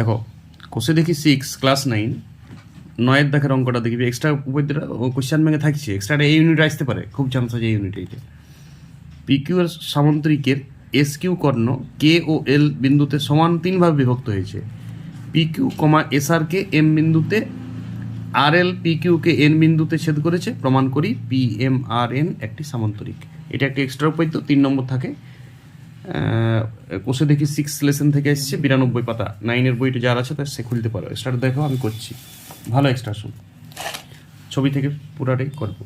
দেখো কোষে দেখি সিক্স ক্লাস নাইন নয়ের দেখার অঙ্কটা দেখবি এক্সট্রা উপদ্রা কোশ্চেন ব্যাঙ্কে থাকছে এক্সট্রাটা এই ইউনিট আসতে পারে, খুব চান্স আছে এই ইউনিট এইটা পিকিউ এর সামন্তরিকের এস কিউ কর্ণ কে ও এল বিন্দুতে সমান তিনভাবে বিভক্ত হয়েছে। PQ comma S R K M বিন্দুতে আর এল পিকিউকে এন বিন্দুতে ছেদ করেছে, প্রমাণ করি পি এম আর এন একটি সামান্তরিক। এটা একটা এক্সট্রা উপপাদ্য তিন নম্বর থাকে। কোষে দেখি সিক্স লেসন থেকে এসেছে, বিরানব্বই পাতা। নাইনের বইটা যার আছে তার সে খুলতে পারো। এক্সট্রা দেখো, আমি করছি। ভালো এক্সট্রা শুন। ছবি থেকে পুরাটাই করব।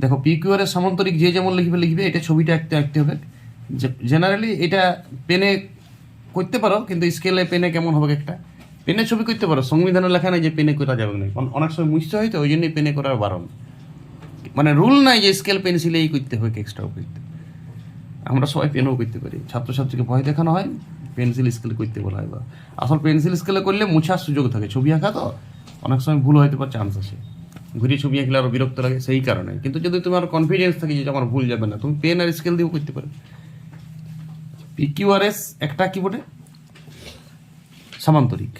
দেখো পিকিউআর এর সামান্তরিক যে যেমন লিখবে লিখবে, এটা ছবিটা আঁকতে আঁকতে হবে। জেনারেলি এটা পেনে করতে পারো, কিন্তু স্কেলে পেনে কেমন হবে একটা? পেনে ছবি করতে পারো। সংবিধানে লেখা নাই যে পেনে করা যাবে না কারণ অনেক সময় মুছতে হয় তো, ওই জন্যই পেনে করার বারণ। মানে রুল নাই যে স্কেল পেন্সিলেই করতে হবে এক্সট্রাও করতে। আমরা সবাই পেনও করতে পারি। ছাত্রছাত্রীকে ভয় দেখানো হয় পেন্সিল স্কেলে করতে বলা হয় বা। আসল পেন্সিল স্কেলে করলে মুছার সুযোগ থাকে, ছবি আঁকা তো অনেক সময় ভুল হইতে পারে চান্স আছে। ঘুরিয়ে ছবি আঁকলে আরও বিরক্ত লাগে, সেই কারণে। কিন্তু যদি তোমার কনফিডেন্স থাকে যে আমার ভুল যাবে না, তুমি পেন আর স্কেল দিয়েও করতে পারো। পিকিউআরএস একটা কি বটে সামান্তরিক।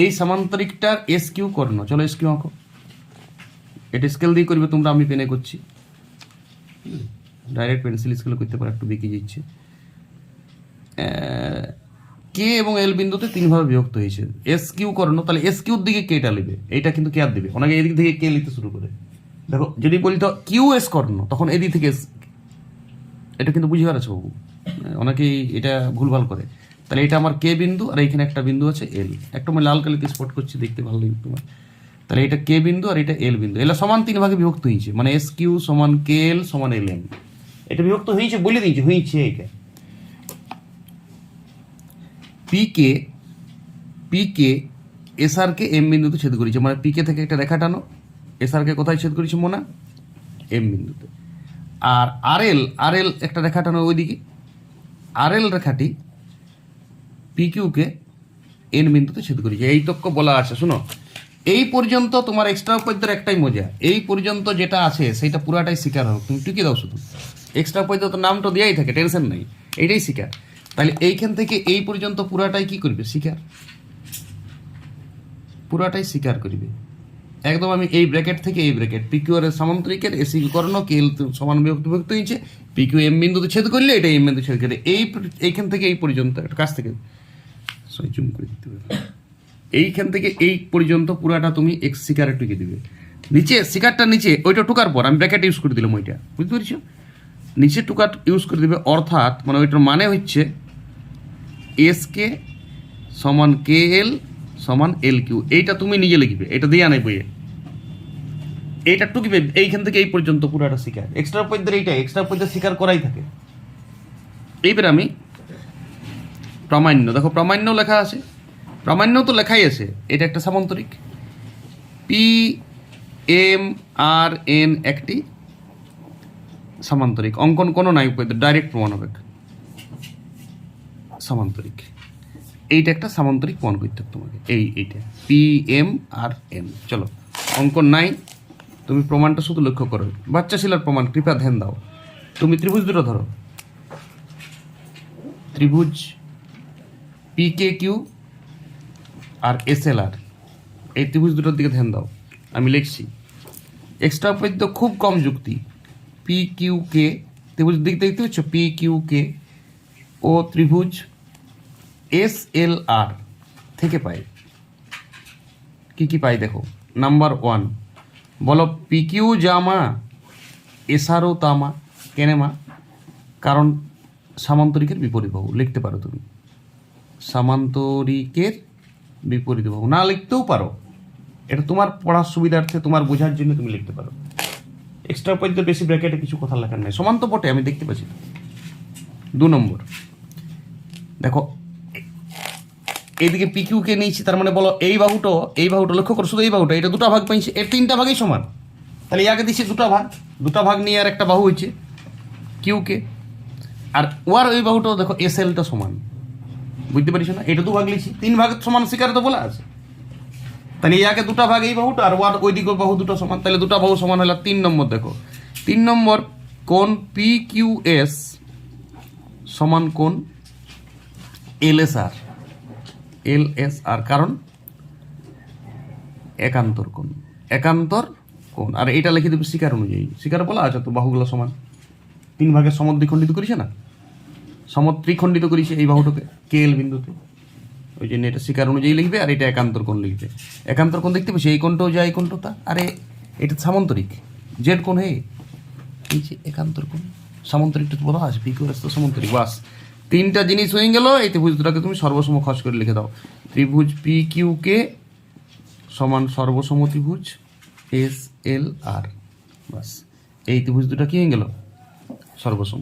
এই সামান্তরিকটার এস কিউ কর্ণ। চলো এস কিউ আঁকো। এটা স্কেল দিয়ে করবে, তোমরা আমি পেনে করছি। ডাইরেক্ট পেন্সিল স্কেলে করতে পারো, একটু বেঁকে যাচ্ছে কে এবং এল বিন্দুতে তিনভাবে বিভক্ত হয়েছে। এস কিউ কর্ণ তাহলে এস কিউর দিকে কেটা নেবে। এইটা কিন্তু কে আর দেবে। অনেকে এদিক থেকে কে নিতে শুরু করে। দেখো, যদি বলি তো কিউ এস কর্ণ তখন এদিক থেকে এস এটা কিন্তু বুঝে আছে বাবু। অনেকেই এটা ভুলভাল করে। তাহলে এটা আমার কে বিন্দু, আর এইখানে একটা বিন্দু আছে এল একটা লাল কালিতে স্পট করছি, দেখতে ভালো লাগবে তোমার। তাহলে এটা কে বিন্দু আর এটা এল বিন্দু। এলা সমান তিন ভাগে বিভক্ত হয়েছে। মানে এস কিউ সমান কে এল সমান এল এম এটা বিভক্ত হয়েছে বলে দিয়েছে, হয়েছে এটা। পিকে পিকে এসআরকে এম বিন্দুতে ছেদ করেছে। মানে পিকে থেকে একটা রেখা টানো এসআরকে কোথায় ছেদ করেছে মোনা? এম বিন্দুতে। আর আরএল আরএল একটা রেখা টানো ওইদিকে। আরএল রেখাটি পিকিউকে এন বিন্দুতে ছেদ করেছে। এই তক্ক বলা আছে, শোনো। এই পর্যন্ত তোমার এক্সট্রা উপাদ্যের একটাই মজা। এই পর্যন্ত যেটা আছে সেটা পুরাটাই শিকার হোক তুমি টুকি দাও শুধু। এক্সট্রা উপাদ্য তো নাম তো দেওয়াই থাকে টেনশন নেই। এইটাই শিকার। তাহলে এইখান থেকে এই পর্যন্ত পুরাটাই কি করবে? শিকার? পুরাটাই শিকার করবে। একদম আমি এই ব্র্যাকেট থেকে এই ব্র্যাকেট পিকিউ এর সামান্তরিকের এসি কর্ণ কেল সমান বিভক্ত বিভক্ত হয়েছে। পিকিউ এম বিন্দুতে ছেদ করলে, এটা এম বিন্দু ছেদ করে। এই এইখান থেকে এই পর্যন্ত, একটা কাছ থেকে। সরি জুম করে দিতে হবে। এইখান থেকে এই পর্যন্ত পুরাটা তুমি এক্স শিকারে টুকে দিবে। নিচে, শিকারটা নিচে, ওইটা টুকার পর, আমি ব্র্যাকেট ইউজ করে দিলাম ওইটা। বুঝতে পেরেছ? নিচে টুকার ইউজ করে দিবে, অর্থাৎ মানে ওইটার মানে হচ্ছে এস কে সমান কে এল সমান এল কিউ এইটা তুমি নিজে লিখবে, এটা দিয়ে আনাই বইয়ে। এইটা টুকিবে এইখান থেকে এই পর্যন্ত পুরাটা শিকার। এক্সট্রা পদ্যের এইটা এক্সট্রা পদ্যের শিকার করাই থাকে। এইবার আমি প্রামাণ্য, দেখো প্রামাণ্য লেখা আছে। প্রামাণ্য তো লেখাই আছে। এটা একটা সামান্তরিক। পি এম আর এন একটি সামান্তরিক। অঙ্কন কোনো নাই ডাইরেক্ট প্রমাণ হবে। সামান্তরিক। এইটা একটা সামান্তরিক প্রমাণ করতে হবে তোমাকে। এই, এইটা। পি এম আর এন চলো, অঙ্কন নাই, তুমি প্রমাণটা শুধু লক্ষ্য করো। বাচ্চা শিলার প্রমাণ, কৃপা ধ্যান দাও। তুমি ত্রিভুজ দুটো ধরো। ত্রিভুজ পি কে কিউ আর এস এল আর এই ত্রিভুজ দুটোর দিকে ধ্যান দাও। আমি লিখছি। এক্সট্রা পদ্য খুব কম যুক্তি। পি কিউ কে ত্রিভুজ দিক দেখতে পাচ্ছ? পি কিউ কে ও ত্রিভুজ এস এল আর থেকে পাই। কি কি পাই দেখো? নাম্বার ওয়ান বলো পি কিউ জামা এসআরও তামা কেনে মা? কারণ সামান্তরিকের বিপরীত বাহু লিখতে পারো তুমি। সামান্তরিকের বিপরীত বাহু না লিখতেও পারো। এটা তোমার পড়ার সুবিধার্থে, তোমার বোঝার জন্য তুমি লিখতে পারো। এক্সট্রা পদ্য বেশি ব্র্যাকেটে কিছু কথা লেখার নাই। সমান তো আমি দেখতে পাচ্ছি। দু নম্বর। দেখো, এইদিকে পিকিউকে নিয়েছি, তার মানে বলো এই বাহুটো, এই বাহুটা, লক্ষ্য করো, শুধু এই বাহুটা, এটা দুটো ভাগ পাইছে এর তিনটা ভাগই সমান। তাহলে ইয়াকে দিচ্ছি দুটো ভাগ। দুটো ভাগ নিয়ে আর একটা বাহু হয়েছে কিউকে আর ওয়ার ওই বাহুটাও দেখো এস এলটা সমান। বুঝতে পারিস না? এটা দু ভাগ লিখছি। তিন ভাগ সমান শিকার তো বলা আছে। তাহলে ইয়াকে দুটো ভাগ এই বাহুটা আর ওয়ার ওই দিকে বাহু দুটো সমান। তাহলে দুটো বাহু সমান হলো তিন নম্বর দেখো। তিন নম্বর কোন পি কিউ এস সমান কোন এল এস আর এল এস আর কারণ একান্তর কোন একান্তর কোন আর এটা লিখে দেবে শিকার অনুযায়ী। শিকার বলা আছে তো, বাহুগুলো সমান। তিন ভাগের সমদ্বিখণ্ডিত করিছে না? সমত্রিখণ্ডিত করিছে এই বাহুটাকে কে এল বিন্দুতে। ওই জন্য এটা শিকার অনুযায়ী লিখবে আর এটা একান্তর কোণ লিখবে। একান্তর কোণ দেখতে পেয়েছি এই কোণটাও যা এই কোণটাও তা। আরে, এটা সামন্তরিক। জেড কোণ হে। এই যে একান্তর কোণ। সামন্তরিকটা বলা আছে তো সামন্তরিক, বাস। তিনটা জিনিস হয়ে গেল এই ত্রিভুজ দুটাকে তুমি সর্বসম খস করে লিখে দাও। ত্রিভুজ পি কিউ কে সমান সর্বসম ত্রিভুজ এস এল আর বাস। এই ত্রিভুজ দুটা কি হয়ে গেল? সর্বসম।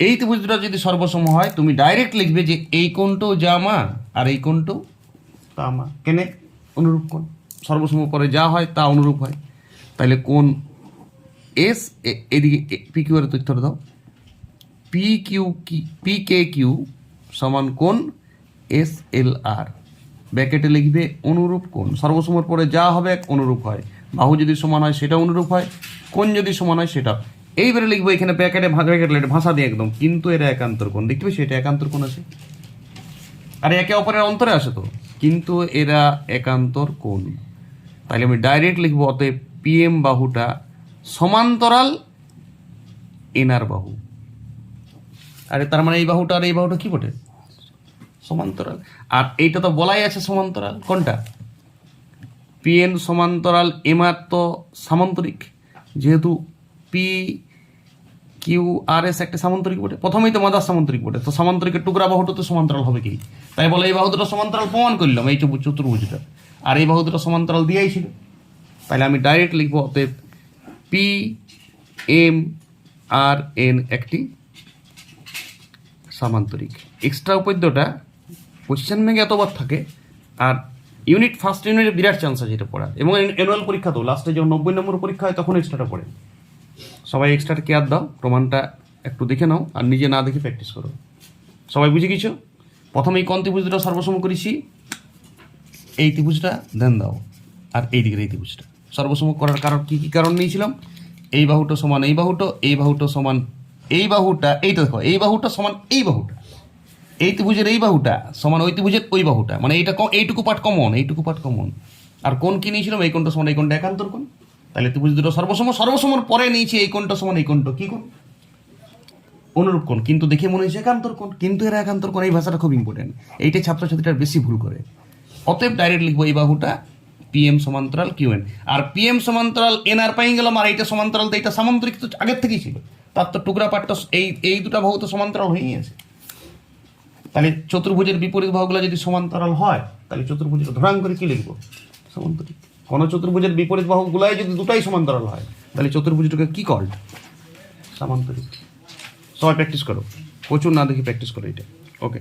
এই ত্রিভুজ দুটা যদি সর্বসম হয়, তুমি ডাইরেক্ট লিখবে যে এই কোণটাও জামা আর এই কোণটাও তামা। কেনে? অনুরূপ কোণ। সর্বসম পরে যা হয় তা অনুরূপ হয়। তাহলে কোণ এস এদিকে পি কিউ এর তথ্যটা দাও। পি কিউ কি পি কে কিউ সমান কোণ এস এল আর ব্যাকেটে লিখবে অনুরূপ কোণ। সর্বসময়ের পরে যা হবে অনুরূপ হয়। বাহু যদি সমান হয়, সেটা অনুরূপ হয়। কোণ যদি সমান হয়, সেটা এইবারে লিখব এখানে প্যাকেটে ব্যাকেট লিখে ভাষা দিয়ে একদম। কিন্তু এরা একান্তর কোণ, দেখতে পাচ্ছি এটা একান্তর কোণ আছে? আর একে অপরের অন্তরে আসে তো। কিন্তু এরা একান্তর কোণ। তাহলে আমি ডাইরেক্ট লিখব, অতএব পিএম বাহুটা সমান্তরাল এনার বাহু। আরে তার মানে এই বাহুটা আর এই বাহুটা কি বটে? সমান্তরাল। আর এইটা তো বলাই আছে সমান্তরাল। কোনটা? পিএন সমান্তরাল এমআর তো সামান্তরিক। যেহেতু পি কিউ আর এস একটা সামান্তরিক বটে। প্রথমেই তো মাদার সামান্তরিক বটে। তো সামান্তরিকের টুকরা বাহুটা তো সমান্তরাল হবে কি? তাই বলে এই বাহু দুটো সমান্তরাল প্রমাণ করলাম এই চতুর্ভুজ- চতুর্ভুজটা। আর এই বাহু দুটো সমান্তরাল দিয়েই ছিল। তাহলে আমি ডাইরেক্ট লিখব অতএব পি এম আর এন একটি সামান্তরিক। এক্সট্রা উপদ্যটা কোশ্চেন ব্যাংকে এতবার থাকে, আর ইউনিট ফার্স্ট ইউনিটে বিরাট চান্স আছে এটা পড়ার। এবং অ্যানুয়াল পরীক্ষা তো লাস্টে যখন নব্বই নম্বর পরীক্ষা হয়, তখন এক্সট্রাটা পড়ে। সবাই এক্সট্রা কেয়ার দাও, প্রমাণটা একটু দেখে নাও, আর নিজে না দেখে প্র্যাকটিস করো। সবাই বুঝে গেছো? প্রথমে এই কোন ত্রিভুজটা সর্বসম করেছি? এই ত্রিভুজটা দেন দাও। আর এই দিকের এই ত্রিভুজটা। সর্বসম করার কারণ, কী কী কারণ নিয়েছিলাম? এই বাহুটা সমান এই বাহুটো, এই বাহুটা সমান এই বাহুটা, এইটা দেখো, এই বাহুটা সমান এই বাহুটা। এই ত্রিভুজের এই বাহুটা সমান ওই ত্রিভুজের ওই বাহুটা। মানে এইটা এইটুকু পার্ট কমন এইটুকু পার্ট কমন আর কোন কী নিয়েছিলাম? এই কোনটা সমান, এই কোনটা একান্তর কোন তাহলে ত্রিভুজ দুটো সর্বসম সর্বসমর পরে নিয়েছি এই কোনটা সমান এই কোনটা কি কোন অনুরূপ কোণ। কিন্তু দেখে মনে হয়েছে একান্তর কোণ। কিন্তু এরা একান্তর কোণ, এই ভাষাটা খুব ইম্পর্টেন্ট এইটাই ছাত্রছাত্রীরা বেশি ভুল করে। অতএব ডাইরেক্ট লিখব এই বাহুটা পিএম সমান্তরাল কিউএন আর পিএম সমান্তরাল এন আর পাই গেলাম, আর এইটা সমান্তরাল তো এইটা সামান্তরিক তো আগের থেকেই ছিল। তার তো টুকরা পাটটা এই এই দুটা বাহু তো সমান্তরাল হয়েই আছে। তাহলে চতুর্ভুজের বিপরীত বাহুগুলো যদি সমান্তরাল হয়, তাহলে চতুর্ভুজের ধরাং করে কি লিখব? সমান্তরিক। কোন চতুর্ভুজের বিপরীত বাহুগুলাই যদি দুটাই সমান্তরাল হয়, তাহলে চতুর্ভুজটাকে কি কল সামান্তরিক। সবাই প্র্যাকটিস করো। প্রচুর না দেখি প্র্যাকটিস করো এটা। ওকে